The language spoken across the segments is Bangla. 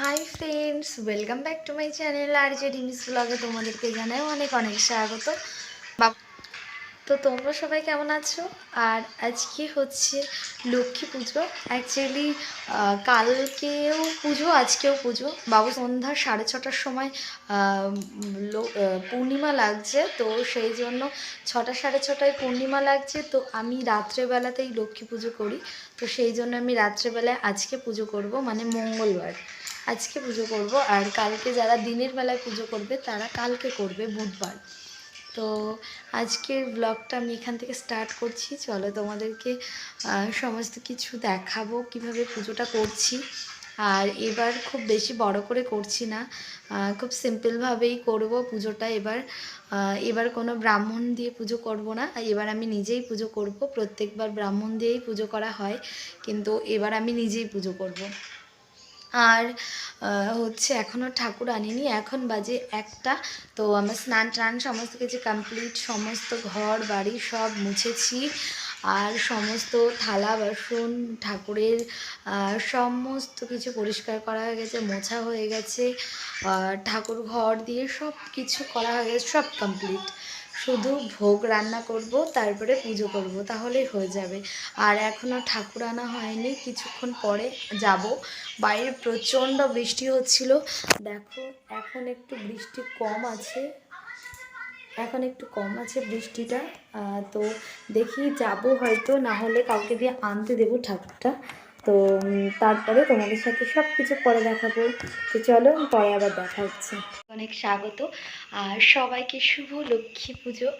Hi friends welcome back to my channel আর যে ডিমিস ব্লগে তোমাদেরকে জানাই অনেক অনেক স্বাগত। তো তোমরা সবাই কেমন আছো? আর আজকে হচ্ছে লক্ষ্মী পুজো। অ্যাকচুয়ালি কালকেও পুজো, আজকেও পুজো। বাবু সন্ধ্যা সাড়ে ছটার সময় পূর্ণিমা লাগছে, তো সেই জন্য ছটা সাড়ে ছটায় পূর্ণিমা লাগছে। তো আমি রাত্রেবেলাতেই লক্ষ্মী পুজো করি। তো সেই জন্য আমি রাত্রেবেলায় আজকে পুজো করব মানে মঙ্গলবার। আজকে পুজো করব আর কালকে যারা দিনের বেলায় পুজো করবে, তারা কালকে করবে বুধবার। তো আজকের ব্লগটা আমি এখান থেকে স্টার্ট করছি। চলো তোমাদেরকে সমস্ত কিছু দেখাবো কীভাবে পুজোটা করছি। আর এবার খুব বেশি বড় করে করছি না খুব সিম্পলভাবেই করব পুজোটা এবার। এবার কোনো ব্রাহ্মণ দিয়ে পুজো করব না, এবার আমি নিজেই পুজো করব। প্রত্যেকবার ব্রাহ্মণ দিয়েই পুজো করা হয়, কিন্তু এবার আমি নিজেই পুজো করব। আর হচ্ছে এখনও ঠাকুর আনিনি। এখন বাজে একটা। তো আমার স্নান টান সমস্ত কিছু কমপ্লিট সমস্ত ঘর, বাড়ি সব মুছেছি। আর সমস্ত থালা, বাসন, ঠাকুরের সমস্ত কিছু পরিষ্কার করা হয়ে গেছে, মোছা হয়ে গেছে। ঠাকুর ঘর দিয়ে সব কিছু করা হয়ে গেছে, সব কমপ্লিট শুধু ভোগ রান্না করব, তারপরে পুজো করব, তাহলেই হয়ে যাবে। আর এখনও ঠাকুর আনা হয়নি, কিছুক্ষণ পরে যাব। বাইরে প্রচণ্ড বৃষ্টি হচ্ছিল। দেখো, এখন একটু বৃষ্টি কম আছে। এখন একটু কম আছে বৃষ্টিটা। তো দেখি যাব হয়তো, না হলে কাউকে দিয়ে আনতে দেবো ঠাকুরটা। তো তারপরে তোমাদের সাথে সব কিছু পরে দেখাবো। তো চলো, পরে আবার দেখা হচ্ছে। অনেক স্বাগত। আর সবাইকে শুভ লক্ষ্মী পুজো।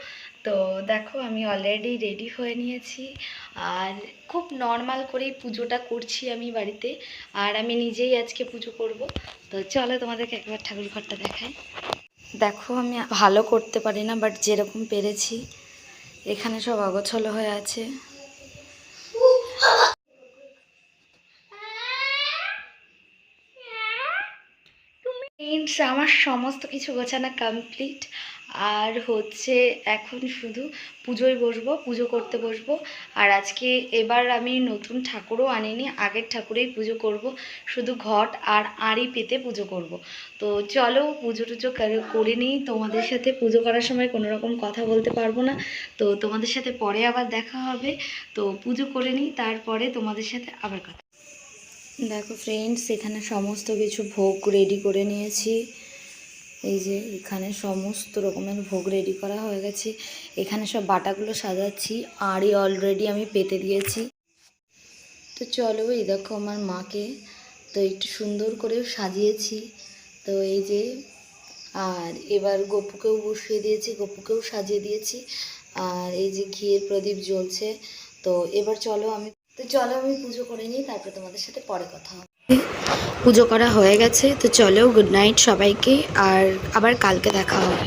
তো দেখো, আমি অলরেডি রেডি হয়ে নিয়েছি। আর খুব নর্মাল করেই পুজোটা করছি আমি বাড়িতে। আর আমি নিজেই আজকে পুজো করব। তো চলো, তোমাদেরকে একবার ঠাকুর ঘরটা দেখাই। দেখো, আমি ভালো করতে পারি না বাট যেরকম পেরেছি, এখানে সব অগোছলো হয়ে আছে। ফ্রেন্ডস আমার সমস্ত কিছু গোছানো কমপ্লিট আর হচ্ছে এখন শুধু পুজোয় বসবো, পুজো করতে বসবো। আর আজকে এবার আমি নতুন ঠাকুরও আনিনি, আগের ঠাকুরেই পুজো করব, শুধু ঘট আর আড়ি পেতে পুজো করব। তো চলো পুজো টুজো করে- করে নিই। তোমাদের সাথে পুজো করার সময় কোনো রকম কথা বলতে পারব না। তো তোমাদের সাথে পরে আবার দেখা হবে। তো পুজো করে নিই, তারপরে তোমাদের সাথে আবার কথা দেখো ফ্রেন্ডস এখানে সমস্ত কিছু ভোগ রেডি করে নিয়েছি। এই যে এখানে সমস্ত রকমের ভোগ রেডি করা হয়ে গেছে। এখানে সব বাটাগুলো সাজাচ্ছি আরই অলরেডি আমি পেতে দিয়েছি। তো চলো এই দেখো আমার মাকে, তো একটু সুন্দর করে সাজিয়েছি। তো এই যে, আর এবার গপুকেও বসিয়ে দিয়েছি, গপুকেও সাজিয়ে দিয়েছি। আর এই যে ঘিয়ের প্রদীপ জ্বলছে। তো এবার চলো আমি তো চলো আমি পুজো করে নিই, তারপরে তোমাদের সাথে পরে কথা হবে। পুজো করা হয়ে গেছে, তো চলো গুড নাইট সবাইকে, আর আবার কালকে দেখা হবে।